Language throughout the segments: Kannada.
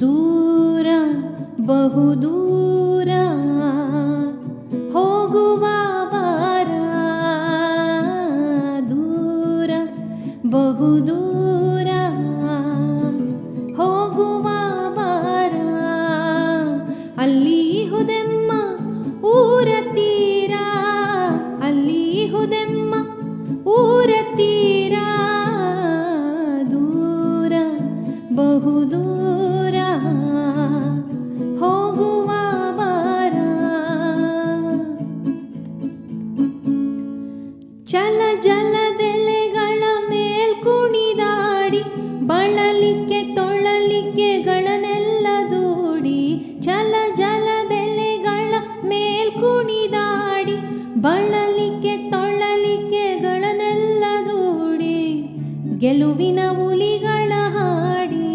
ದೂರ ಬಹುದೂರ ಹೋಗುವ ಬಾರ ದೂರ ಬಹುದೂರ ಜಲದೆಲೆಗಳ ಮೇಲ್ ಕುಣಿದಾಡಿ ಬಳಲಿಕ್ಕೆ ತೊಳಲಿಕ್ಕೆಗಳನ್ನೆಲ್ಲ ದೂಡಿ, ಚಲ ಜಲದೆಲೆಗಳ ಮೇಲ್ ಕುಣಿದಾಡಿ ಬಳಲಿಕ್ಕೆ ತೊಳಲಿಕ್ಕೆಗಳನ್ನೆಲ್ಲ ದೂಡಿ, ಗೆಲುವಿನ ಹುಲಿಗಳ ಹಾಡಿ,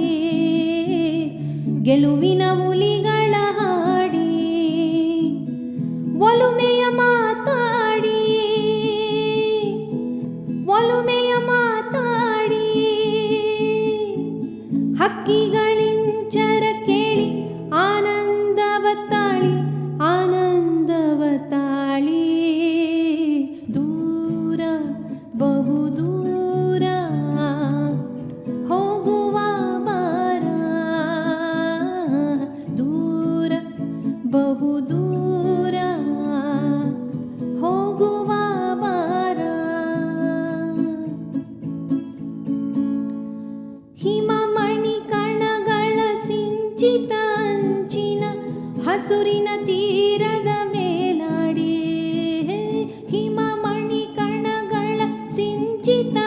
ಗೆಲುವಿನ ಸಿಂಚಿತ ಅಂಚಿನ ಹಸುರಿನ ತೀರದ ಮೇಲಾಡಿ. ಹಿಮಮಣಿ ಕಣಗಳ ಸಿಂಚಿತ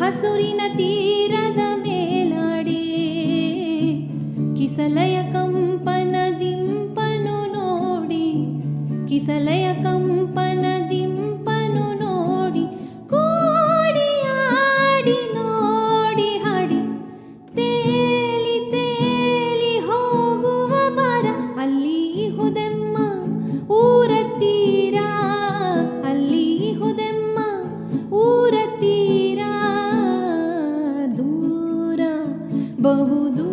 ಹಸುರಿನ ತೀರದ ಮೇಲಾಡಿ. ಕಿಸಲಯ ಕಂಪನ ದಿಂಪನು ನೋಡಿ, ಕಿಸಲಯ ಕಂಪನ ಬಹುದೂರ